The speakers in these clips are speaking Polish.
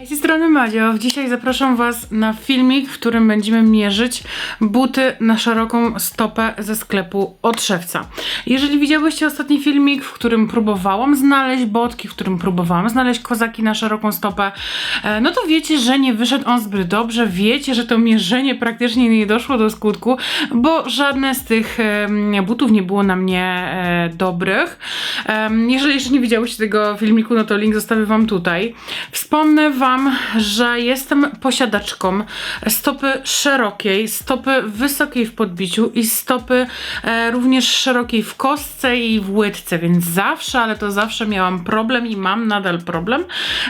Hej, z tej strony Madzio. Dzisiaj zapraszam Was na filmik, w którym będziemy mierzyć buty na szeroką stopę ze sklepu od szewca. Jeżeli widziałyście ostatni filmik, w którym próbowałam znaleźć botki, w którym próbowałam znaleźć kozaki na szeroką stopę, e, no to wiecie, że nie wyszedł on zbyt dobrze. Wiecie, że to mierzenie praktycznie nie doszło do skutku, bo żadne z tych butów nie było na mnie e, dobrych. Jeżeli jeszcze nie widziałyście tego filmiku, no to link zostawię Wam tutaj. Wspomnę Wam, że jestem posiadaczką stopy szerokiej, stopy wysokiej w podbiciu i stopy e, również szerokiej w kostce i w łydce, więc zawsze, ale to zawsze miałam problem i mam nadal problem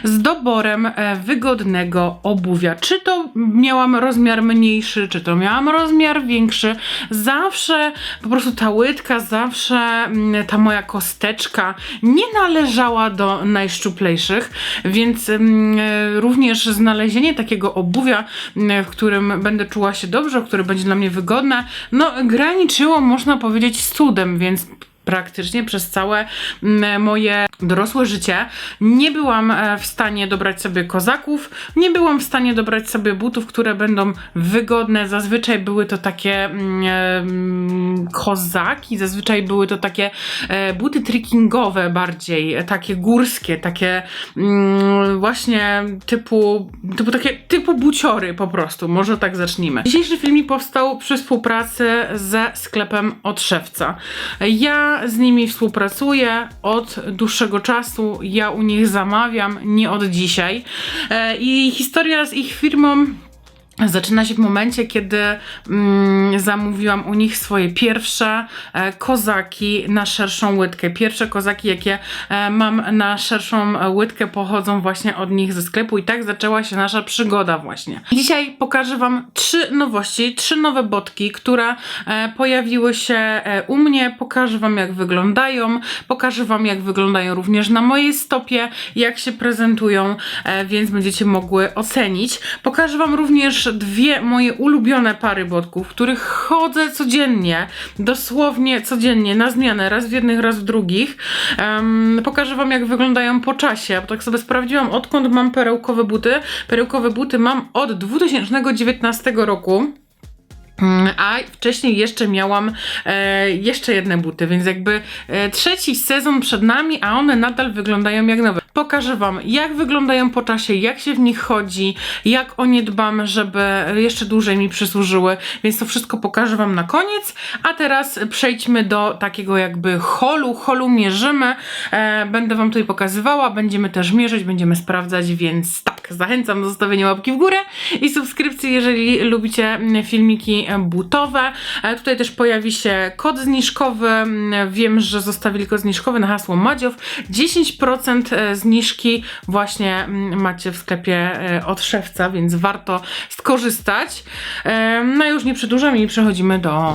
z doborem e, wygodnego obuwia. Czy to miałam rozmiar mniejszy, czy to miałam rozmiar większy, zawsze po prostu ta łydka, zawsze mm, ta moja kosteczka nie należała do najszczuplejszych, więc mm, e, również znalezienie takiego obuwia, w którym będę czuła się dobrze, które będzie dla mnie wygodne, no graniczyło można powiedzieć z cudem, więc praktycznie przez całe mm, moje dorosłe życie nie byłam e, w stanie dobrać sobie kozaków, nie byłam w stanie dobrać sobie butów, które będą wygodne. Zazwyczaj były to takie mm, e, mm, kozaki, zazwyczaj były to takie e, buty trekkingowe bardziej, takie górskie, takie mm, właśnie typu, typu takie typu buciory po prostu, może tak zacznijmy. Dzisiejszy filmik powstał przy współpracy ze sklepem od szewca. Ja z nimi współpracuję od dłuższego czasu, ja u nich zamawiam, nie od dzisiaj. E, I historia z ich firmą Zaczyna się w momencie, kiedy mm, zamówiłam u nich swoje pierwsze e, kozaki na szerszą łydkę. Pierwsze kozaki, jakie e, mam na szerszą łydkę, pochodzą właśnie od nich ze sklepu i tak zaczęła się nasza przygoda właśnie. Dzisiaj pokażę Wam trzy nowości, trzy nowe botki, które e, pojawiły się e, u mnie. Pokażę Wam, jak wyglądają, pokażę Wam, jak wyglądają również na mojej stopie, jak się prezentują, e, więc będziecie mogły ocenić. Pokażę Wam również dwie moje ulubione pary botków, w których chodzę codziennie, dosłownie codziennie, na zmianę, raz w jednych, raz w drugich. Em, pokażę Wam, jak wyglądają po czasie, bo tak sobie sprawdziłam, odkąd mam perełkowe buty. Perełkowe buty mam od 2019 roku. Mm, A wcześniej jeszcze miałam e, jeszcze jedne buty, więc jakby e, trzeci sezon przed nami, a one nadal wyglądają jak nowe. Pokażę Wam, jak wyglądają po czasie, jak się w nich chodzi, jak o nie dbam, żeby jeszcze dłużej mi przysłużyły, więc to wszystko pokażę Wam na koniec. A teraz przejdźmy do takiego jakby holu. Holu mierzymy. E, będę Wam tutaj pokazywała, będziemy też mierzyć, będziemy sprawdzać, więc tak, zachęcam do zostawienia łapki w górę i subskrypcji, jeżeli lubicie filmiki butowe. E, Tutaj też pojawi się kod zniżkowy. Wiem, że zostawili kod zniżkowy na hasło Madziow. 10% e, zniżki właśnie mm, macie w sklepie e, od szewca, więc warto skorzystać. E, No już nie przedłużam i przechodzimy do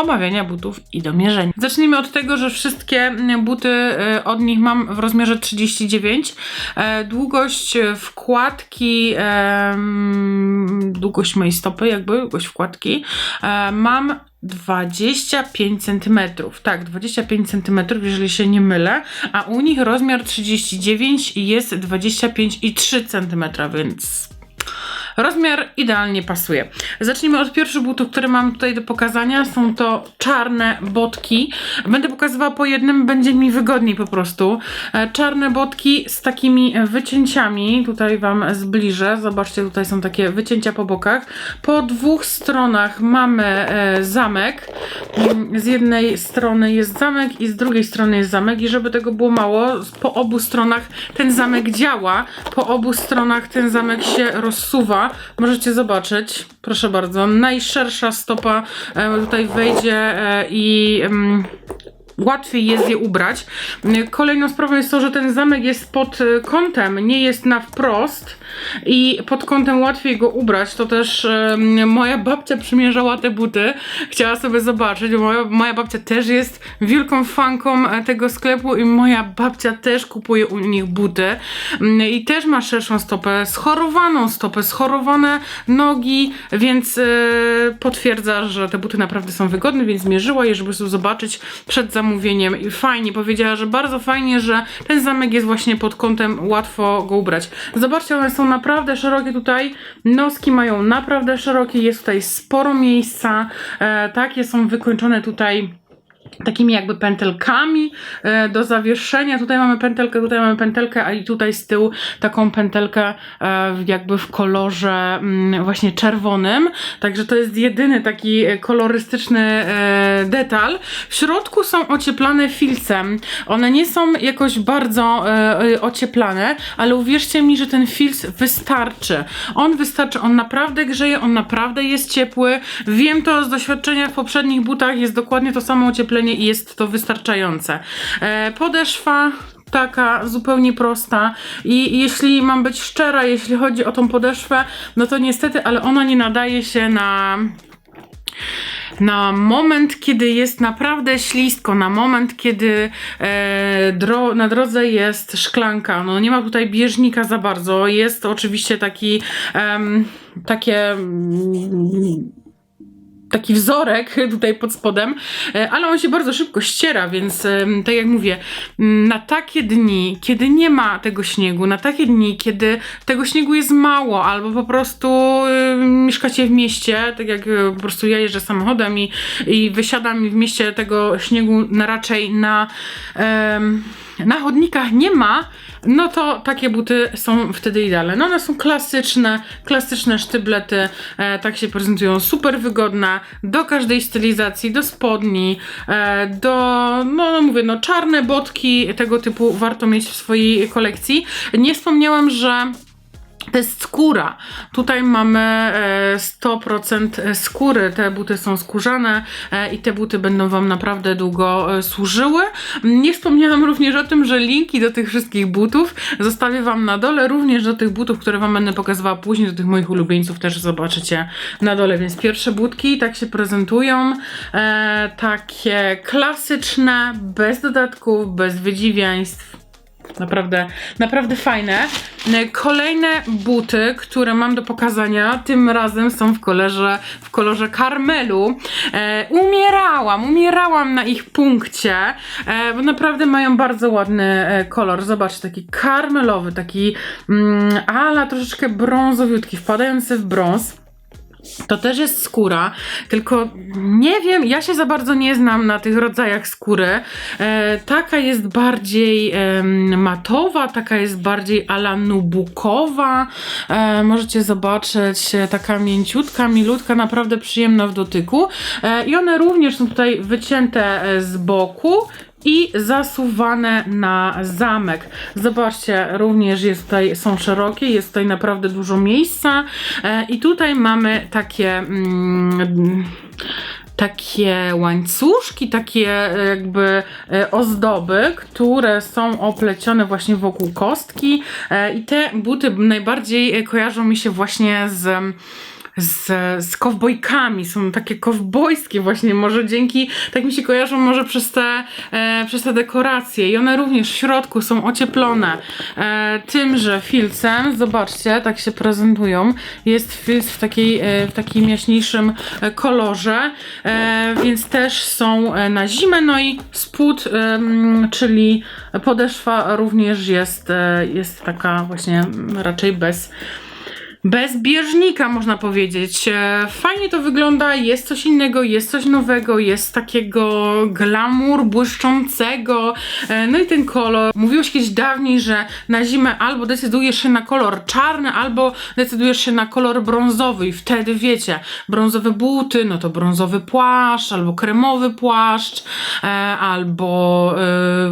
omawiania butów i do mierzenia. Zacznijmy od tego, że wszystkie mm, buty e, od nich mam w rozmiarze 39. E, Długość wkładki, długość mojej stopy, jakby długość wkładki, e, mam 25 cm. Tak, 25 cm, jeżeli się nie mylę, a u nich rozmiar 39 i jest 25,3 cm, więc Rozmiar idealnie pasuje. Zacznijmy od pierwszych butów, które mam tutaj do pokazania. Są to czarne botki. Będę pokazywała po jednym, będzie mi wygodniej po prostu. E, Czarne botki z takimi wycięciami. Tutaj Wam zbliżę. Zobaczcie, tutaj są takie wycięcia po bokach. Po dwóch stronach mamy e, zamek. Mm, Z jednej strony jest zamek i z drugiej strony jest zamek. I żeby tego było mało, po obu stronach ten zamek działa. Po obu stronach ten zamek się rozsuwa. Możecie zobaczyć, proszę bardzo, najszersza stopa e, tutaj wejdzie e, i łatwiej jest je ubrać. Kolejną sprawą jest to, że ten zamek jest pod e, kątem, nie jest na wprost i pod kątem łatwiej go ubrać. To też moja babcia przymierzała te buty, chciała sobie zobaczyć, moja, moja babcia też jest wielką fanką e, tego sklepu i moja babcia też kupuje u nich buty Mm, i też ma szerszą stopę, schorowaną stopę, schorowane nogi, więc e, potwierdza, że te buty naprawdę są wygodne, więc mierzyła je, żeby sobie zobaczyć przed zamówieniem zamówieniem i fajnie powiedziała, że bardzo fajnie, że ten zamek jest właśnie pod kątem łatwo go ubrać. Zobaczcie, one są naprawdę szerokie tutaj, noski mają naprawdę szerokie, jest tutaj sporo miejsca, e, takie są wykończone tutaj takimi jakby pętelkami e, do zawieszenia. Tutaj mamy pętelkę, tutaj mamy pętelkę, a i tutaj z tyłu taką pętelkę e, jakby w kolorze mm, właśnie czerwonym. Także to jest jedyny taki e, kolorystyczny detal. W środku są ocieplane filcem. One nie są jakoś bardzo ocieplane, ale uwierzcie mi, że ten filc wystarczy. On wystarczy, on naprawdę grzeje, on naprawdę jest ciepły. Wiem to z doświadczenia w poprzednich butach, jest dokładnie to samo ocieplenie i jest to wystarczające. E, podeszwa taka zupełnie prosta i jeśli mam być szczera, jeśli chodzi o tą podeszwę, no to niestety, ale ona nie nadaje się na na moment, kiedy jest naprawdę ślisko, na moment, kiedy e, dro, na drodze jest szklanka. No nie ma tutaj bieżnika za bardzo. Jest oczywiście taki em, takie taki wzorek tutaj pod spodem, e, ale on się bardzo szybko ściera, więc tak jak mówię, m, na takie dni, kiedy nie ma tego śniegu, na takie dni, kiedy tego śniegu jest mało, albo po prostu mieszkacie w mieście, tak jak e, po prostu ja jeżdżę samochodem i, i wysiadam w mieście tego śniegu na raczej na, na chodnikach nie ma, no to takie buty są wtedy idealne. No one są klasyczne, klasyczne sztyblety, e, tak się prezentują, super wygodne, do każdej stylizacji, do spodni, e, do, no, no mówię, no czarne botki, tego typu warto mieć w swojej kolekcji. Nie wspomniałam, że to jest skóra. Tutaj mamy e, 100% skóry. Te buty są skórzane e, i te buty będą Wam naprawdę długo e, służyły. Nie wspomniałam również o tym, że linki do tych wszystkich butów zostawię Wam na dole. Również do tych butów, które Wam będę pokazywała później, do tych moich ulubieńców też zobaczycie na dole. Więc pierwsze butki tak się prezentują. E, takie klasyczne, bez dodatków, bez wydziwiaństw. Naprawdę, naprawdę fajne. E, Kolejne buty, które mam do pokazania, tym razem są w kolorze, w kolorze karmelu. E, umierałam, umierałam na ich punkcie, e, bo naprawdę mają bardzo ładny e, kolor. Zobaczcie, taki karmelowy, taki mm, ala troszeczkę brązowiutki, wpadający w brąz. To też jest skóra, tylko nie wiem, ja się za bardzo nie znam na tych rodzajach skóry. E, taka jest bardziej em, matowa, taka jest bardziej ala nubukowa. E, możecie zobaczyć, e, taka mięciutka, milutka, naprawdę przyjemna w dotyku. E, I one również są tutaj wycięte e, z boku i zasuwane na zamek. Zobaczcie, również jest tutaj, są szerokie, jest tutaj naprawdę dużo miejsca e, i tutaj mamy takie mm, takie łańcuszki, takie e, jakby e, ozdoby, które są oplecione właśnie wokół kostki i te buty najbardziej kojarzą mi się właśnie z z, z kowbojkami, są takie kowbojskie właśnie, może dzięki, tak mi się kojarzą może przez te, e, przez te dekoracje. I one również w środku są ocieplone e, tymże filcem, zobaczcie, tak się prezentują, jest filc w, takiej, e, w takim jaśniejszym e, kolorze, e, więc też są e, na zimę, no i spód, em, czyli podeszwa również jest, e, jest taka właśnie raczej bez bez bieżnika, można powiedzieć. E, Fajnie to wygląda, jest coś innego, jest coś nowego, jest takiego glamour błyszczącego. E, No i ten kolor. Mówiło się kiedyś dawniej, że na zimę albo decydujesz się na kolor czarny, albo decydujesz się na kolor brązowy i wtedy wiecie, brązowe buty, no to brązowy płaszcz, albo kremowy płaszcz, e, albo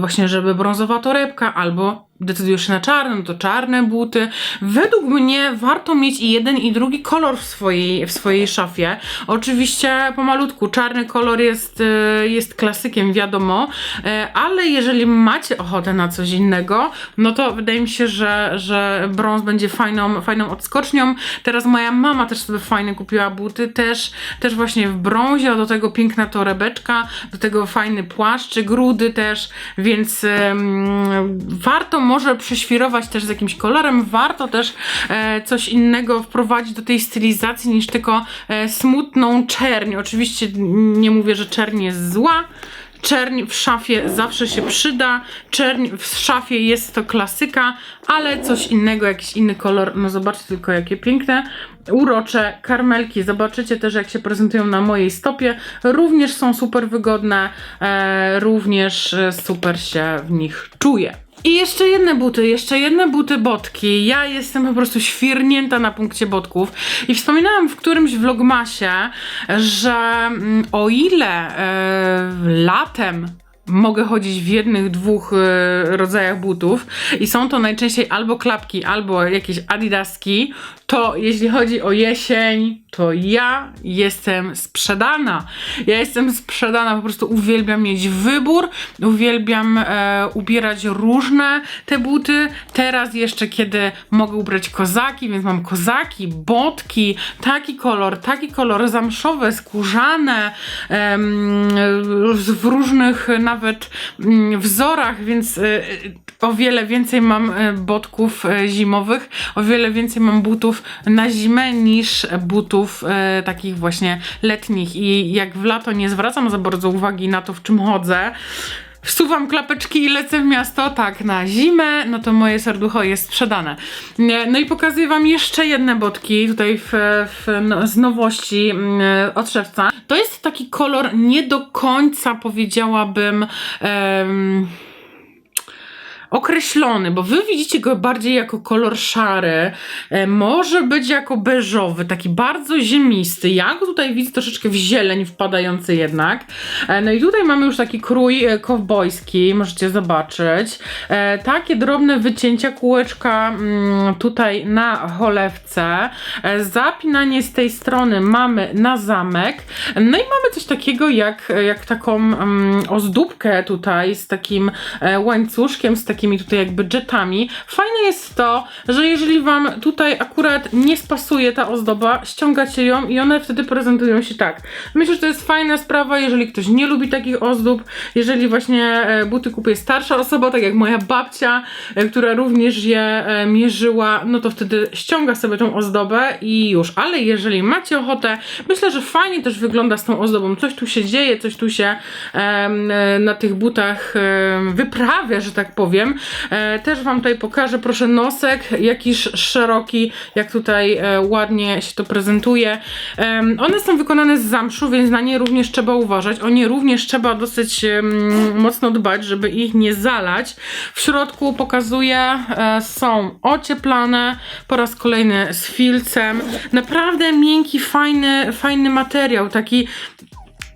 właśnie, żeby brązowa torebka, albo decydujesz się na czarne, no to czarne buty. Według mnie warto mieć i jeden i drugi kolor w swojej, w swojej szafie. Oczywiście pomalutku, czarny kolor jest, e, jest klasykiem, wiadomo, e, ale jeżeli macie ochotę na coś innego, no to wydaje mi się, że, że brąz będzie fajną, fajną odskocznią. Teraz moja mama też sobie fajnie kupiła buty, też, też właśnie w brązie, do tego piękna torebeczka, do tego fajny płaszczyk, grudy też, więc warto może prześwirować też z jakimś kolorem, warto też e, coś innego wprowadzić do tej stylizacji niż tylko e, smutną czerń. Oczywiście nie mówię, że czerń jest zła, Czerń w szafie zawsze się przyda. Czerń w szafie jest to klasyka, ale coś innego, jakiś inny kolor. No zobaczcie tylko jakie piękne, urocze karmelki. Zobaczycie też jak się prezentują na mojej stopie. Również są super wygodne, e, również e, super się w nich czuję. I jeszcze jedne buty, jeszcze jedne buty botki. Ja jestem po prostu świrnięta na punkcie botków. I wspominałam w którymś vlogmasie, że mm, o ile e, latem mogę chodzić w jednych, dwóch e, rodzajach butów i są to najczęściej albo klapki, albo jakieś adidaski, to jeśli chodzi o jesień, to ja jestem sprzedana. Ja jestem sprzedana, po prostu uwielbiam mieć wybór, uwielbiam e, ubierać różne te buty. Teraz jeszcze, kiedy mogę ubrać kozaki, więc mam kozaki, botki, taki kolor, taki kolor, zamszowe, skórzane, em, w różnych nawet mm, wzorach, więc e, o wiele więcej mam botków e, zimowych, o wiele więcej mam butów na zimę niż butów takich właśnie letnich. I jak w lato nie zwracam za bardzo uwagi na to, w czym chodzę, Wsuwam klapeczki i lecę w miasto, tak, na zimę, no to moje serducho jest sprzedane. No i pokazuję wam jeszcze jedne botki tutaj w, w, no, z nowości mm, od szewca. To jest taki kolor nie do końca powiedziałabym... określony, bo wy widzicie go bardziej jako kolor szary, e, może być jako beżowy, taki bardzo ziemisty. Ja go tutaj widzę troszeczkę w zieleń wpadający jednak. E, no i tutaj mamy już taki krój e, kowbojski, możecie zobaczyć. Takie drobne wycięcia kółeczka mm, tutaj na cholewce. Zapinanie z tej strony mamy na zamek. No i mamy coś takiego jak, jak taką mm, ozdóbkę tutaj z takim łańcuszkiem, z takimi tutaj jakby jetami. Fajne jest to, że jeżeli wam tutaj akurat nie spasuje ta ozdoba, ściągacie ją i one wtedy prezentują się tak. Myślę, że to jest fajna sprawa, jeżeli ktoś nie lubi takich ozdób, jeżeli właśnie e, buty kupuje starsza osoba, tak jak moja babcia, e, która również je e, mierzyła, no to wtedy ściąga sobie tą ozdobę i już. Ale jeżeli macie ochotę, myślę, że fajnie też wygląda z tą ozdobą. Coś tu się dzieje, coś tu się na tych butach wyprawia, że tak powiem. E, też Wam tutaj pokażę, proszę, nosek jakiś szeroki, jak tutaj e, ładnie się to prezentuje. One są wykonane z zamszu, więc na nie również trzeba uważać. O nie również trzeba dosyć mocno dbać, żeby ich nie zalać. W środku pokazuję, e, są ocieplane, po raz kolejny z filcem. Naprawdę miękki, fajny, fajny materiał, taki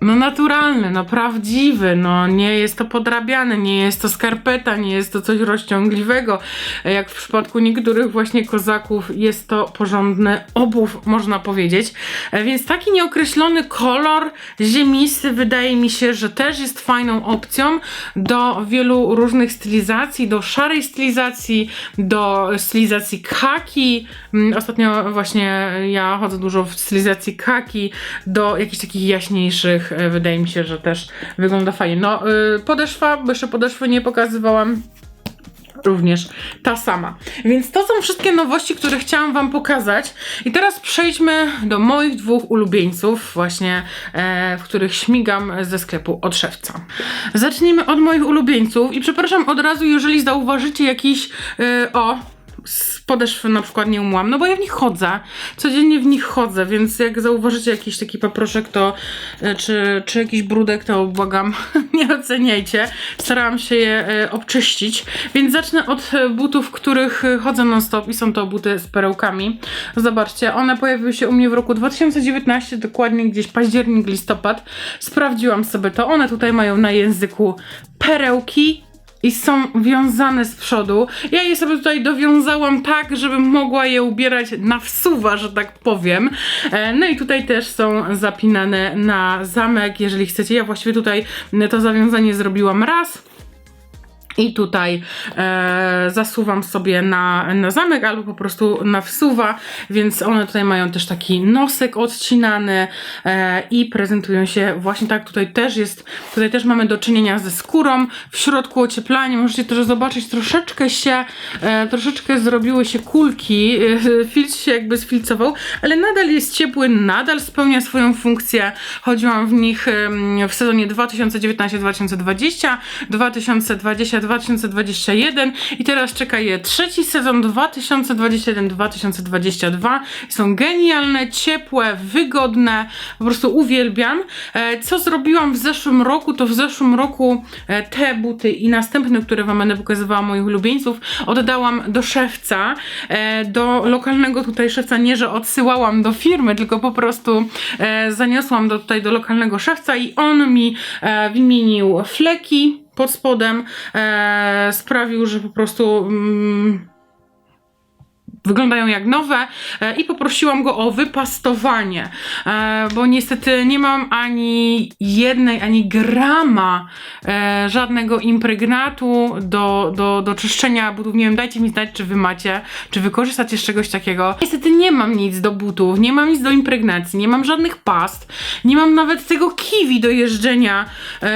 no naturalny, no prawdziwy, no nie jest to podrabiane, nie jest to skarpeta, nie jest to coś rozciągliwego. Jak w przypadku niektórych właśnie kozaków jest to porządny obów, można powiedzieć. E, Więc taki nieokreślony kolor ziemisty wydaje mi się, że też jest fajną opcją do wielu różnych stylizacji, do szarej stylizacji, do stylizacji kaki. Mm, Ostatnio właśnie ja chodzę dużo w stylizacji kaki, do jakichś takich jaśniejszych, e, wydaje mi się, że też wygląda fajnie. No, y, podeszwa, bo jeszcze podeszwy nie pokazywałam również ta sama. Więc to są wszystkie nowości, które chciałam Wam pokazać. I teraz przejdźmy do moich dwóch ulubieńców, właśnie e, w których śmigam ze sklepu od szewca. Zacznijmy od moich ulubieńców i przepraszam od razu, jeżeli zauważycie jakiś e, o z na przykład nie umłam, no bo ja w nich chodzę, codziennie w nich chodzę, więc jak zauważycie jakiś taki paproszek, to e, czy, czy jakiś brudek, to błagam, nie oceniajcie. Starałam się je e, obczyścić, więc zacznę od e, butów, których chodzę non stop i są to buty z perełkami. Zobaczcie, one pojawiły się u mnie w roku 2019, dokładnie gdzieś październik, listopad. Sprawdziłam sobie to, one tutaj mają na języku perełki i są wiązane z przodu. Ja je sobie tutaj dowiązałam tak, żebym mogła je ubierać na wsuwa, że tak powiem. E, No i tutaj też są zapinane na zamek, jeżeli chcecie. Ja właściwie tutaj to zawiązanie zrobiłam raz. I tutaj e, zasuwam sobie na, na zamek albo po prostu na wsuwa, więc one tutaj mają też taki nosek odcinany e, i prezentują się właśnie tak. Tutaj też jest, tutaj też mamy do czynienia ze skórą, w środku ocieplanie, możecie też zobaczyć, troszeczkę się, e, troszeczkę zrobiły się kulki, e, filc się jakby sfilcował, ale nadal jest ciepły, nadal spełnia swoją funkcję. Chodziłam w nich w sezonie 2019-2020, 2020-2021 i teraz czeka je trzeci sezon 2021-2022. Są genialne, ciepłe, wygodne, po prostu uwielbiam. E, Co zrobiłam w zeszłym roku, to w zeszłym roku e, te buty i następne, które Wam będę pokazywała moich ulubieńców, oddałam do szewca, e, do lokalnego tutaj szewca, nie że odsyłałam do firmy, tylko po prostu zaniosłam do, tutaj do lokalnego szewca i on mi wymienił fleki pod spodem, e, sprawił, że po prostu mm, wyglądają jak nowe e, i poprosiłam go o wypastowanie, e, bo niestety nie mam ani jednej, ani grama e, żadnego impregnatu do, do, do czyszczenia butów. Nie wiem, dajcie mi znać, czy wy macie, czy wy korzystacie z czegoś takiego. Niestety nie mam nic do butów, nie mam nic do impregnacji, nie mam żadnych past, nie mam nawet tego kiwi do jeżdżenia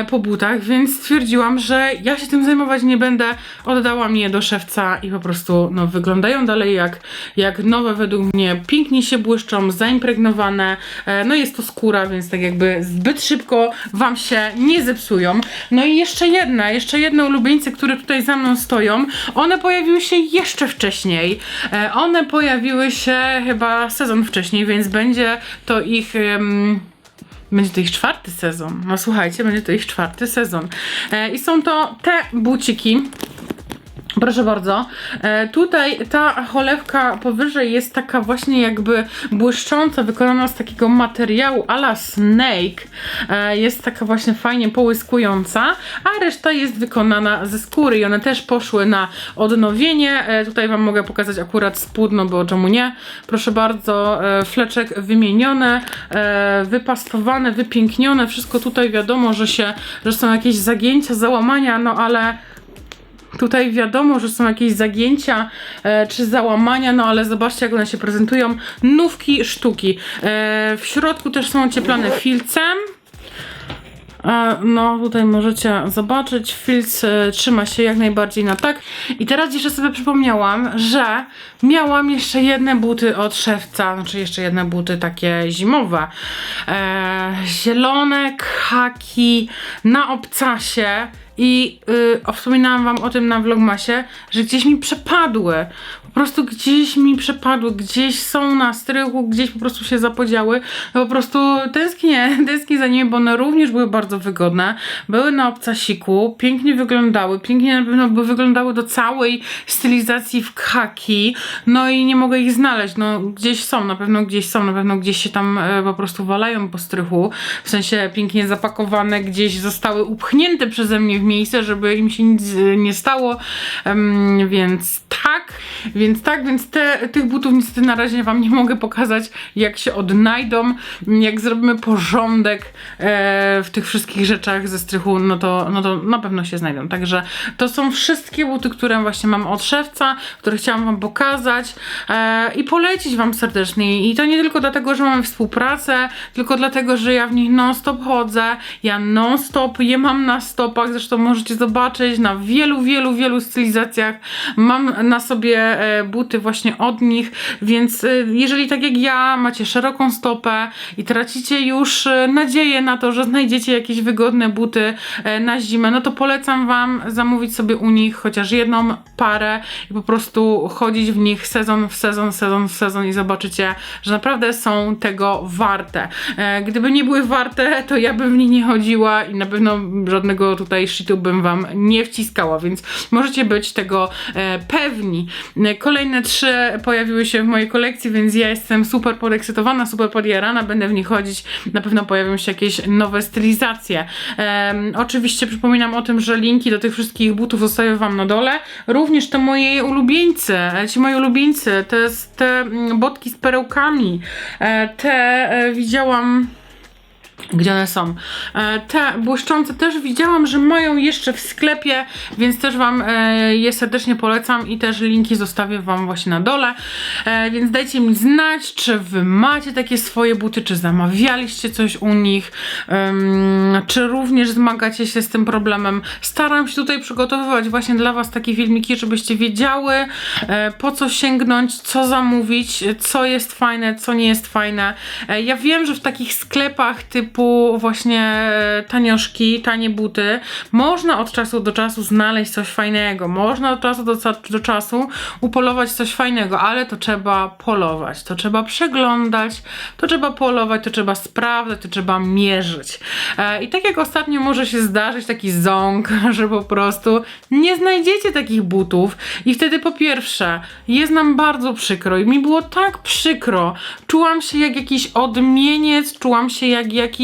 po butach, więc stwierdziłam, że ja się tym zajmować nie będę. Oddałam je do szewca i po prostu no, wyglądają dalej jak, jak nowe według mnie. Pięknie się błyszczą, zaimpregnowane. E, no jest to skóra, więc tak jakby zbyt szybko wam się nie zepsują. No i jeszcze jedna, jeszcze jedne ulubieńce, które tutaj za mną stoją. One pojawiły się jeszcze wcześniej. E, one pojawiły się chyba sezon wcześniej, więc będzie to ich... em, będzie to ich czwarty sezon. No słuchajcie, będzie to ich czwarty sezon. E, I są to te buciki. Proszę bardzo. E, tutaj ta cholewka powyżej jest taka właśnie jakby błyszcząca, wykonana z takiego materiału ala snake. E, jest taka właśnie fajnie połyskująca, a reszta jest wykonana ze skóry i one też poszły na odnowienie. E, tutaj Wam mogę pokazać akurat spód, no bo czemu nie? Proszę bardzo, e, fleczek wymienione, e, wypastowane, wypięknione. Wszystko tutaj wiadomo, że się, że są jakieś zagięcia, załamania, no ale Tutaj wiadomo, że są jakieś zagięcia e, czy załamania, no ale zobaczcie, jak one się prezentują. Nówki sztuki. E, w środku też są ocieplane filcem. No, tutaj możecie zobaczyć, filc e, trzyma się jak najbardziej na tak. I teraz jeszcze sobie przypomniałam, że miałam jeszcze jedne buty od szewca, znaczy jeszcze jedne buty takie zimowe. E, zielone khaki na obcasie. I y, wspominałam wam o tym na vlogmasie, że gdzieś mi przepadły. Po prostu gdzieś mi przepadły, gdzieś są na strychu, gdzieś po prostu się zapodziały. No po prostu tęsknię, tęsknię za nimi, bo one również były bardzo wygodne. Były na obcasiku, pięknie wyglądały, pięknie na pewno by wyglądały do całej stylizacji w khaki. No i nie mogę ich znaleźć. No gdzieś są, na pewno gdzieś są, na pewno gdzieś się tam e, po prostu walają po strychu. W sensie pięknie zapakowane, gdzieś zostały upchnięte przeze mnie w miejsce, żeby im się nic e, nie stało. Więc tak, więc tak, więc te, tych butów niestety na razie wam nie mogę pokazać, jak się odnajdą, jak zrobimy porządek e, w tych wszystkich rzeczach ze strychu, no to, no to na pewno się znajdą. Także to są wszystkie buty, które właśnie mam od szewca, które chciałam wam pokazać e, i polecić wam serdecznie. I to nie tylko dlatego, że mamy współpracę, tylko dlatego, że ja w nich non-stop chodzę, ja non-stop je mam na stopach, zresztą możecie zobaczyć na wielu, wielu, wielu stylizacjach. Mam na sobie e, buty właśnie od nich, więc e, jeżeli tak jak ja macie szeroką stopę i tracicie już e, nadzieję na to, że znajdziecie jakieś wygodne buty na zimę, no to polecam wam zamówić sobie u nich chociaż jedną parę i po prostu chodzić w nich sezon w sezon, sezon w sezon i zobaczycie, że naprawdę są tego warte. Gdyby nie były warte, to ja bym w nich nie chodziła i na pewno żadnego tutaj shitu bym wam nie wciskała, więc możecie być tego e, pewni. E, Kolejne trzy pojawiły się w mojej kolekcji, więc ja jestem super podekscytowana, super podjarana, będę w nich chodzić. Na pewno pojawią się jakieś nowe stylizacje. Oczywiście przypominam o tym, że linki do tych wszystkich butów zostawię wam na dole. Również te moje ulubieńcy, e, ci moi ulubieńcy, te, te mm, botki z perełkami, te widziałam gdzie one są. E, Te błyszczące też widziałam, że mają jeszcze w sklepie, więc też Wam e, je serdecznie polecam i też linki zostawię Wam właśnie na dole. E, Więc dajcie mi znać, czy Wy macie takie swoje buty, czy zamawialiście coś u nich, czy również zmagacie się z tym problemem. Staram się tutaj przygotowywać właśnie dla Was takie filmiki, żebyście wiedziały, po co sięgnąć, co zamówić, co jest fajne, co nie jest fajne. Ja wiem, że w takich sklepach typu właśnie e, tanioszki, tanie buty, można od czasu do czasu znaleźć coś fajnego, można od czasu do, do czasu upolować coś fajnego, ale to trzeba polować, to trzeba przeglądać, to trzeba polować, to trzeba sprawdzać, to trzeba mierzyć. E, I tak jak ostatnio może się zdarzyć taki ząg, że po prostu nie znajdziecie takich butów i wtedy po pierwsze jest nam bardzo przykro i mi było tak przykro. Czułam się jak jakiś odmieniec, czułam się jak jakiś,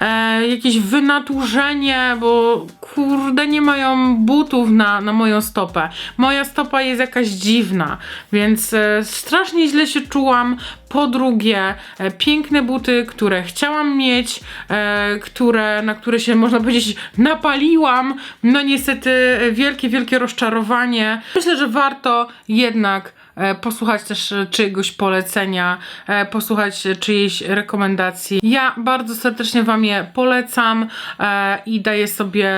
e, jakieś wynaturzenie, bo kurde nie mają butów na, na moją stopę. Moja stopa jest jakaś dziwna, więc e, strasznie źle się czułam. Po drugie, e, piękne buty, które chciałam mieć, e, które, na które się można powiedzieć napaliłam. No niestety wielkie, wielkie rozczarowanie. Myślę, że warto jednak e, posłuchać też czyjegoś polecenia, posłuchać czyjejś rekomendacji. Ja bardzo serdecznie Wam je polecam i daję sobie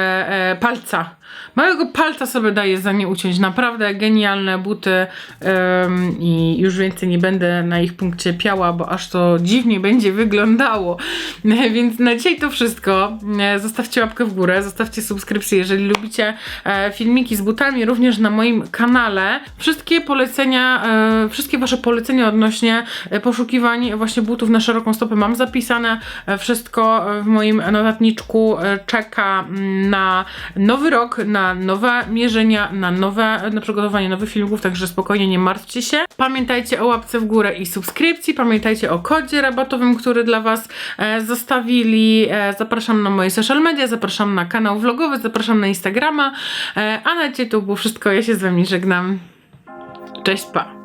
palca. Małego palca sobie daję za nie uciąć. Naprawdę genialne buty em, i już więcej nie będę na ich punkcie piała, bo aż to dziwnie będzie wyglądało. Więc na dzisiaj to wszystko. E, Zostawcie łapkę w górę, zostawcie subskrypcję, jeżeli lubicie e, filmiki z butami, również na moim kanale. Wszystkie polecenia, e, wszystkie wasze polecenia odnośnie poszukiwań właśnie butów na szeroką stopę mam zapisane. Wszystko w moim notatniczku czeka mm, na nowy rok, na nowe mierzenia, na nowe, na przygotowanie nowych filmików, także spokojnie nie martwcie się. Pamiętajcie o łapce w górę i subskrypcji, pamiętajcie o kodzie rabatowym, który dla was e, zostawili. E, zapraszam na moje social media, zapraszam na kanał vlogowy, zapraszam na Instagrama, e, a na dzisiaj to wszystko. Ja się z wami żegnam. Cześć, pa!